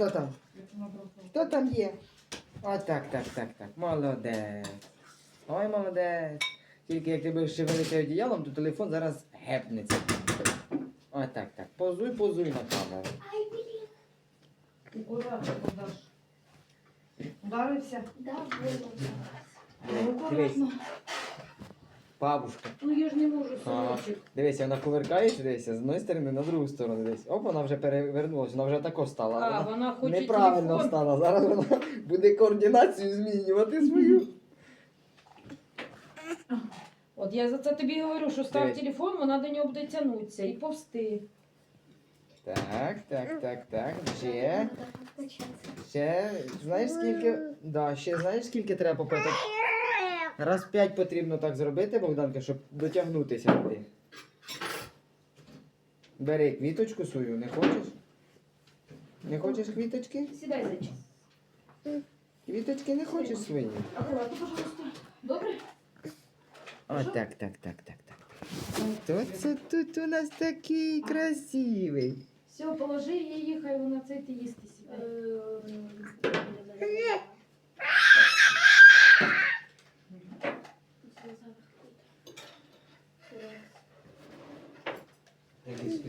Що там? Хто там є? О, так, так, так, так. Молодець. Ой, молодець. Тільки як ти будеш ще великим одіялом, то телефон зараз гепнеться. О, так, так. Позуй, позуй на камеру. Ай, блін. Акуратно подаш. Ударився? Да, було. Дивись, бабушка. Ну я ж не можу, синочок. Дивися, вона кувиркається, дивися, з одної сторони на другу сторону дивись. Оп, вона вже перевернулася, вона вже тако стала. А, Вона вона хоче неправильно телефон. стала. Зараз вона буде координацію змінювати свою. От я за це тобі говорю, що став Дивись. телефон, вона до нього буде тягнутися і повсти. Так, так, так, так. Ще. Ще. Знаєш скільки. Да, ще знаєш скільки треба попити? Раз п'ять потрібно так зробити, Богданка, щоб дотягнутися туди. Бери квіточку свою, не хочеш? Не хочеш квіточки? Сідай, зайчик. Квіточки не хочеш свої? Акуратно, пожалуйста. Добре? О, так, так, так, так, так. Хто це тут у нас такий красивий? Все, положи її, хай вона це ти їсти сідає.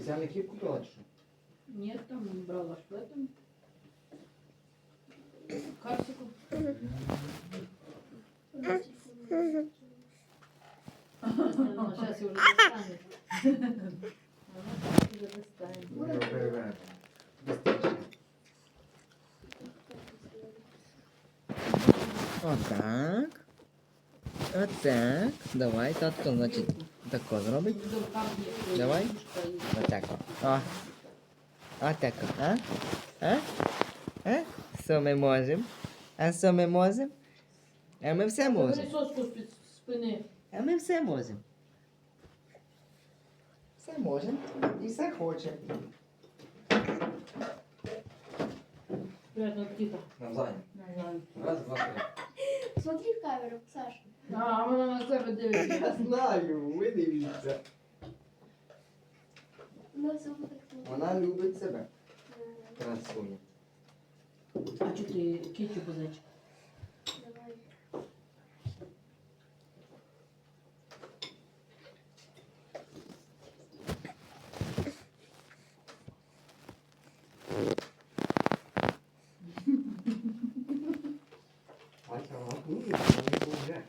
Якийсь спеціальний хліб купила що? Ні, там брала в этом. Капсику. Сейчас я уже достанет. Она уже достанет. Отак. Отак. Давай, татко, значить, тако зробить. Давай. Отак. О. Отак. А? А? А? Що ми можемо? А що ми можемо? А ми все можемо. Пилісоску з-під спини. А ми все можемо. Все можемо. І все хочемо. Приятно, тихо. Навзаєм. Раз, два, три. Смотри в камеру, Саш. А, вона на себе дивиться. Я знаю, ви дивіться. Вона любить себе. Красуня. А чого ти кітю позичиш? Давай. Бача, вона любить, вона не буде.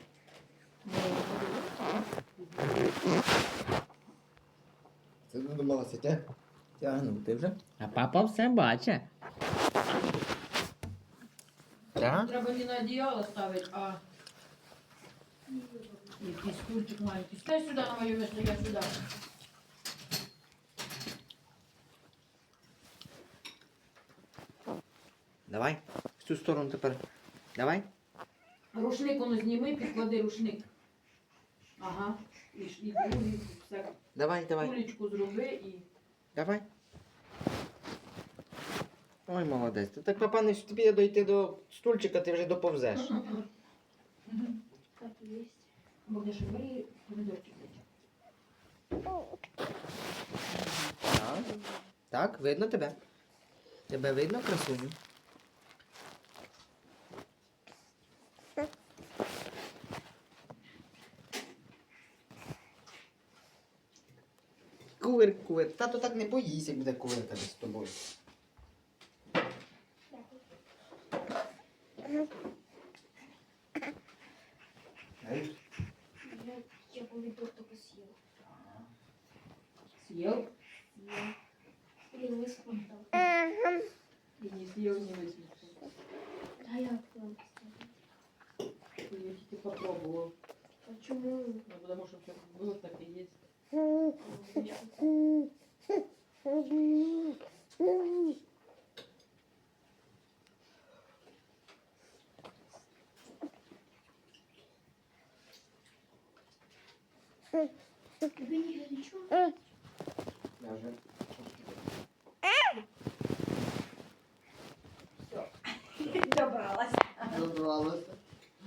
Це додумалася тя... тягнути вже. А папа все бачить. Так? Треба не на одіяло ставити, а якийсь стульчик маленький. Стай сюди на моє місце, я сюди. Давай. В цю сторону тепер. Давай. Рушник воно зніми, підклади рушник. Ага. І, ж- і другий, все. Давай, давай. Кулечку зроби і. Давай. Ой, молодець. Ти так папа не тобі дойти до стульчика, ти вже доповзеш. Так, есть. Будеш бери помідорчик. Так. Так, видно тебе. Тебе видно, красуню? Кувир, кувир. Тато так не боїться, як буде кувиркати з тобою. Знаєш? Я, я помидор только съел. Съел? Съел. Блин, высохло там. І не съел, не висмішав. Да, я открыл. Я тільки попробував. Почему? Ну, потому що все було, так і є. Тебе не горячо? Я вже. Добралась. Добралася.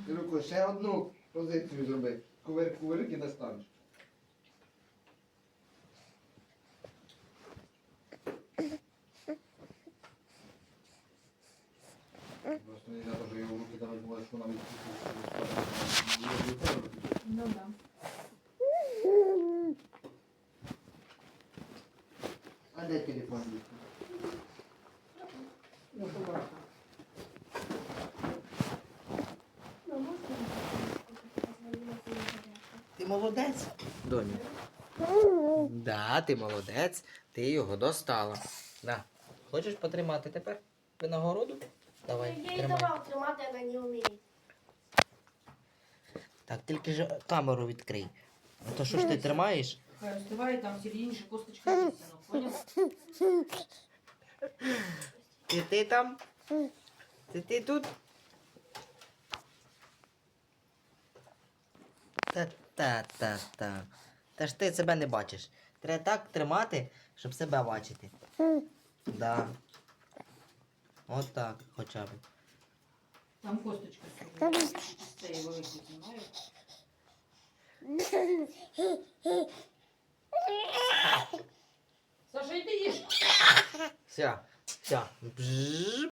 Руку, ще одну позицію зроби. Кувир, кувирик і достанеш. Просто не знаю, що його в руки давати буває, що навіть Да. А де телефон? Ти молодець, доню. Да, ти молодець, ти його достала. На. Хочеш потримати тепер винагороду? Давай, Я їй тримай. давав тримати, вона не вміє. Так, тільки ж камеру відкрий. А то що ж ти тримаєш? Хай остиває, там сильніше косточка висіно, поняв? Ти ти там? Ти ти тут? Та та та та. Та ж ти себе не бачиш. Треба так тримати, щоб себе бачити. Да. От так, хоча б. Там косточка сьогодні. Це його знаєш? Саша, йди їж. Все, все. Бжж.